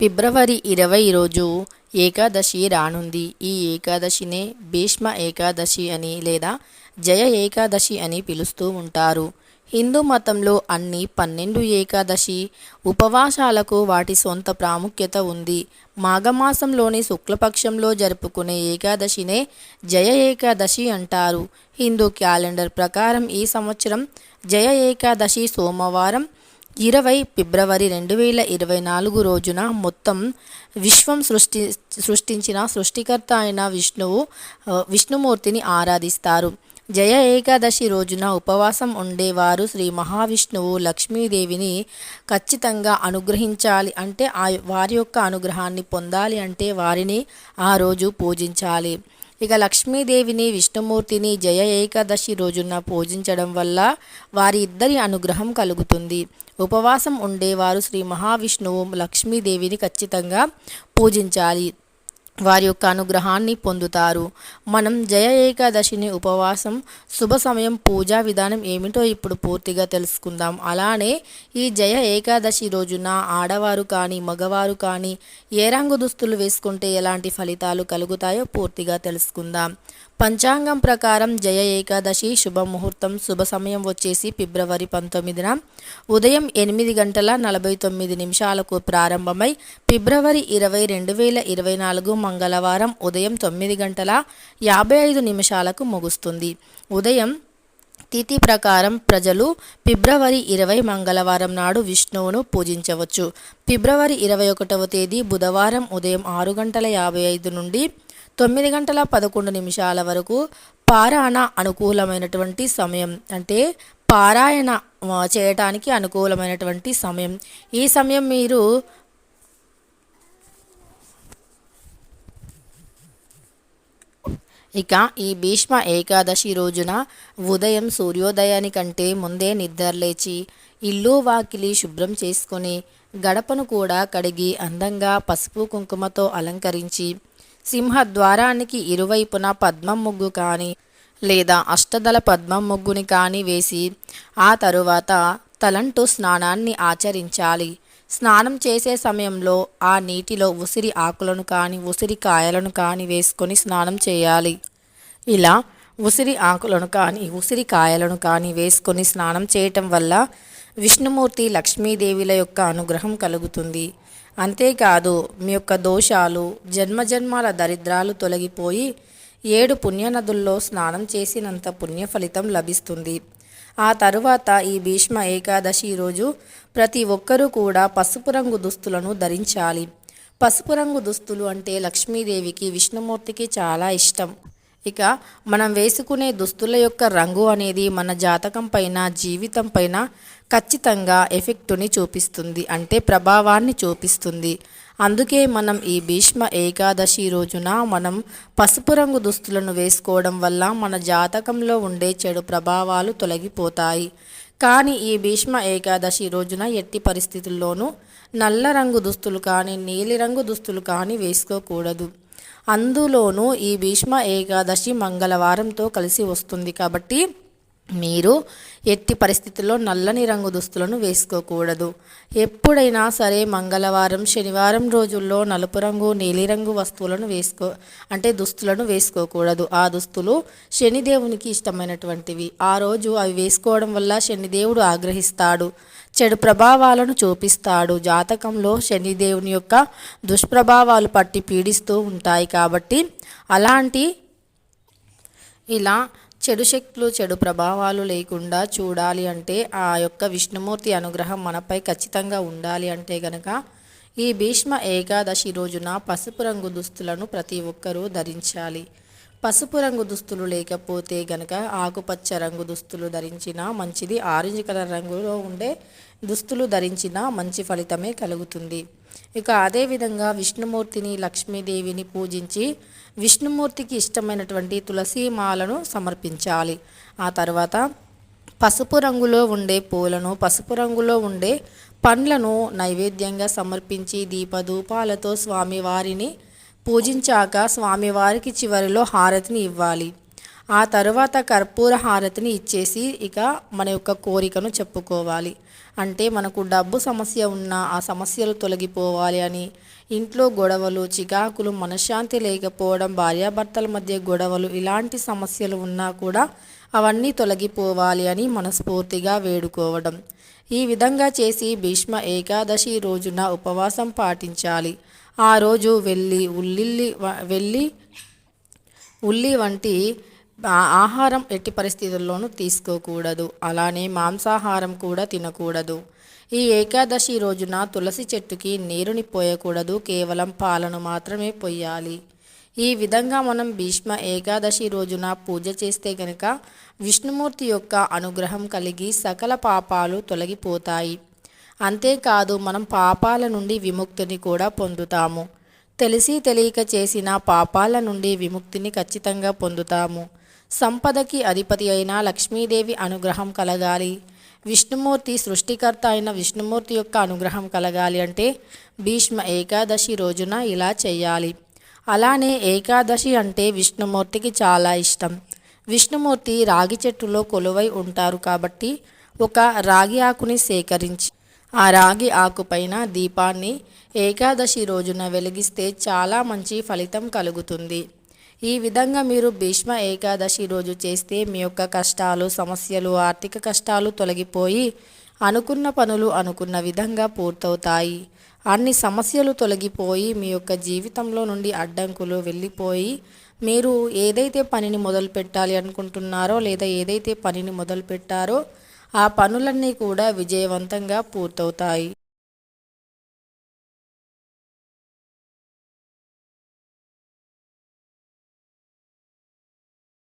ఫిబ్రవరి ఇరవై రోజు ఏకాదశి రానుంది. ఈ ఏకాదశినే భీష్మ ఏకాదశి అని లేదా జయ ఏకాదశి అని పిలుస్తూ ఉంటారు. హిందూ మతంలో అన్ని పన్నెండు ఏకాదశి ఉపవాసాలకు వాటి సొంత ప్రాముఖ్యత ఉంది. మాఘమాసంలోని శుక్లపక్షంలో జరుపుకునే ఏకాదశినే జయ ఏకాదశి అంటారు. హిందూ క్యాలెండర్ ప్రకారం ఈ సంవత్సరం జయ ఏకాదశి సోమవారం ఇరవై ఫిబ్రవరి రెండు వేల ఇరవై నాలుగు రోజున మొత్తం విశ్వం సృష్టి సృష్టించిన సృష్టికర్త అయిన విష్ణువు విష్ణుమూర్తిని ఆరాధిస్తారు. జయ ఏకాదశి రోజున ఉపవాసం ఉండేవారు శ్రీ మహావిష్ణువు లక్ష్మీదేవిని ఖచ్చితంగా అనుగ్రహించాలి అంటే ఆ వారి యొక్క అనుగ్రహాన్ని పొందాలి అంటే వారిని ఆ రోజు పూజించాలి. ఇక లక్ష్మీదేవిని విష్ణుమూర్తిని జయ ఏకాదశి రోజున పూజించడం వల్ల వారి ఇద్దరి అనుగ్రహం కలుగుతుంది. ఉపవాసం ఉండేవారు శ్రీ మహావిష్ణువు లక్ష్మీదేవిని ఖచ్చితంగా పూజించాలి. వారి యొక్క అనుగ్రహాన్ని పొందుతారు. మనం జయ ఏకాదశిని ఉపవాసం శుభ సమయం పూజా విధానం ఏమిటో ఇప్పుడు పూర్తిగా తెలుసుకుందాం. అలానే ఈ జయ ఏకాదశి రోజున ఆడవారు కానీ మగవారు కానీ ఏ రంగు దుస్తులు వేసుకుంటే ఎలాంటి ఫలితాలు కలుగుతాయో పూర్తిగా తెలుసుకుందాం. పంచాంగం ప్రకారం జయ ఏకాదశి శుభముహూర్తం శుభ సమయం వచ్చేసి ఫిబ్రవరి పంతొమ్మిదిన ఉదయం ఎనిమిది గంటల నలభై తొమ్మిది నిమిషాలకు ప్రారంభమై ఫిబ్రవరి ఇరవై రెండు వేల ఇరవై నాలుగు మంగళవారం ఉదయం తొమ్మిది గంటల యాభై ఐదు నిమిషాలకు ముగుస్తుంది. ఉదయం తిథి ప్రకారం ప్రజలు ఫిబ్రవరి ఇరవై మంగళవారం నాడు విష్ణువును పూజించవచ్చు. ఫిబ్రవరి ఇరవై ఒకటవ తేదీ బుధవారం ఉదయం ఆరు గంటల యాభై ఐదు నుండి తొమ్మిది గంటల పదకొండు నిమిషాల వరకు పారాయణ అనుకూలమైనటువంటి సమయం. అంటే పారాయణ చేయటానికి అనుకూలమైనటువంటి సమయం. ఈ సమయం మీరు ఇక ఈ భీష్మ ఏకాదశి రోజున ఉదయం సూర్యోదయానికంటే ముందే నిద్రలేచి ఇల్లు వాకిలి శుభ్రం చేసుకొని గడపను కూడా కడిగి అందంగా పసుపు కుంకుమతో అలంకరించి సింహద్వారానికి ఇరువైపున పద్మం ముగ్గు కానీ లేదా అష్టదళ పద్మం ముగ్గుని కానీ వేసి ఆ తరువాత తలంటూ స్నానాన్ని ఆచరించాలి. స్నానం చేసే సమయంలో ఆ నీటిలో ఉసిరి ఆకులను కానీ ఉసిరి కాయలను కానీ వేసుకొని స్నానం చేయాలి. ఇలా ఉసిరి ఆకులను కానీ ఉసిరి కాయలను కానీ వేసుకొని స్నానం చేయటం వల్ల విష్ణుమూర్తి లక్ష్మీదేవిల యొక్క అనుగ్రహం కలుగుతుంది. అంతేకాదు మీ యొక్క దోషాలు జన్మజన్మాల దరిద్రాలు తొలగిపోయి ఏడు పుణ్యనదుల్లో స్నానం చేసినంత పుణ్య ఫలితం లభిస్తుంది. ఆ తరువాత ఈ భీష్మ ఏకాదశి రోజు ప్రతి ఒక్కరూ కూడా పసుపు రంగు దుస్తులను ధరించాలి. పసుపు రంగు దుస్తులు అంటే లక్ష్మీదేవికి విష్ణుమూర్తికి చాలా ఇష్టం. ఇక మనం వేసుకునే దుస్తుల యొక్క రంగు అనేది మన జాతకం పైన జీవితం పైన ఖచ్చితంగా ఎఫెక్టుని చూపిస్తుంది అంటే ప్రభావాన్ని చూపిస్తుంది. అందుకే మనం ఈ భీష్మ ఏకాదశి రోజున మనం పసుపు రంగు దుస్తులను వేసుకోవడం వల్ల మన జాతకంలో ఉండే చెడు ప్రభావాలు తొలగిపోతాయి. కానీ ఈ భీష్మ ఏకాదశి రోజున ఎట్టి పరిస్థితుల్లోనూ నల్ల రంగు దుస్తులు కానీ నీలిరంగు దుస్తులు కానీ వేసుకోకూడదు. అందులోనూ ఈ భీష్మ ఏకాదశి మంగళవారంతో కలిసి వస్తుంది కాబట్టి మీరు ఎట్టి పరిస్థితుల్లో నల్లని రంగు దుస్తులను వేసుకోకూడదు. ఎప్పుడైనా సరే మంగళవారం శనివారం రోజుల్లో నలుపు రంగు నీలిరంగు వస్తువులను వేసుకో అంటే దుస్తులను వేసుకోకూడదు. ఆ దుస్తులు శనిదేవునికి ఇష్టమైనటువంటివి. ఆ రోజు అవి వేసుకోవడం వల్ల శనిదేవుడు ఆగ్రహిస్తాడు చెడు ప్రభావాలను చూపిస్తాడు. జాతకంలో శనిదేవుని యొక్క దుష్ప్రభావాలు పట్టి పీడిస్తూ ఉంటాయి కాబట్టి అలాంటి ఇలా చెడు శక్తులు చెడు ప్రభావాలు లేకుండా చూడాలి అంటే ఆ యొక్క విష్ణుమూర్తి అనుగ్రహం మనపై ఖచ్చితంగా ఉండాలి అంటే గనక ఈ భీష్మ ఏకాదశి రోజున పసుపు రంగు దుస్తులను ప్రతి ఒక్కరూ ధరించాలి. పసుపు రంగు దుస్తులు లేకపోతే గనక ఆకుపచ్చ రంగు దుస్తులు ధరించినా మంచిది ఆరెంజ్ కలర్ రంగులో ఉండే దుస్తులు ధరించినా మంచి ఫలితమే కలుగుతుంది. ఇక అదేవిధంగా విష్ణుమూర్తిని లక్ష్మీదేవిని పూజించి విష్ణుమూర్తికి ఇష్టమైనటువంటి తులసి మాలను సమర్పించాలి. ఆ తర్వాత పసుపు రంగులో ఉండే పూలను పసుపు రంగులో ఉండే పండ్లను నైవేద్యంగా సమర్పించి దీపధూపాలతో స్వామివారిని పూజించాక స్వామివారికి చివరిలో హారతిని ఇవ్వాలి. ఆ తరువాత కర్పూర హారతిని ఇచ్చేసి ఇక మన యొక్క కోరికను చెప్పుకోవాలి. అంటే మనకు డబ్బు సమస్య ఉన్నా ఆ సమస్యలు తొలగిపోవాలి అని ఇంట్లో గొడవలు చికాకులు మనశ్శాంతి లేకపోవడం భార్యాభర్తల మధ్య గొడవలు ఇలాంటి సమస్యలు ఉన్నా కూడా అవన్నీ తొలగిపోవాలి అని మనస్ఫూర్తిగా వేడుకోవడం. ఈ విధంగా చేసి భీష్మ ఏకాదశి రోజున ఉపవాసం పాటించాలి. ఆ రోజు వెళ్ళి ఉల్లిల్లి వెళ్ళి ఉల్లి వంటి ఆహారం ఎట్టి పరిస్థితుల్లోనూ తీసుకోకూడదు. అలానే మాంసాహారం కూడా తినకూడదు. ఈ ఏకాదశి రోజున తులసి చెట్టుకి నీరుని పోయకూడదు. కేవలం పాలను మాత్రమే పోయాలి ఈ విధంగా మనం భీష్మ ఏకాదశి రోజున పూజ చేస్తే గనక విష్ణుమూర్తి యొక్క అనుగ్రహం కలిగి సకల పాపాలు తొలగిపోతాయి. అంతేకాదు మనం పాపాల నుండి విముక్తిని కూడా పొందుతాము. తెలిసి తెలియక చేసిన పాపాల నుండి విముక్తిని ఖచ్చితంగా పొందుతాము. సంపదకి అధిపతి అయిన లక్ష్మీదేవి అనుగ్రహం కలగాలి. విష్ణుమూర్తి సృష్టికర్త అయిన విష్ణుమూర్తి యొక్క అనుగ్రహం కలగాలి అంటే భీష్మ ఏకాదశి రోజున ఇలా చేయాలి. అలానే ఏకాదశి అంటే విష్ణుమూర్తికి చాలా ఇష్టం. విష్ణుమూర్తి రాగి చెట్టులో కొలువై ఉంటారు కాబట్టి ఒక రాగి ఆకుని సేకరించి ఆ రాగి ఆకుపైన దీపాన్ని ఏకాదశి రోజున వెలిగిస్తే చాలా మంచి ఫలితం కలుగుతుంది. ఈ విధంగా మీరు భీష్మ ఏకాదశి రోజు చేస్తే మీ యొక్క కష్టాలు సమస్యలు ఆర్థిక కష్టాలు తొలగిపోయి అనుకున్న పనులు అనుకున్న విధంగా పూర్తవుతాయి. అన్ని సమస్యలు తొలగిపోయి మీ యొక్క జీవితంలో నుండి అడ్డంకులు వెళ్ళిపోయి మీరు ఏదైతే పనిని మొదలు పెట్టాలి అనుకుంటున్నారో లేదా ఏదైతే పనిని మొదలు పెట్టారో ఆ పనులన్నీ కూడా విజయవంతంగా పూర్తవుతాయి.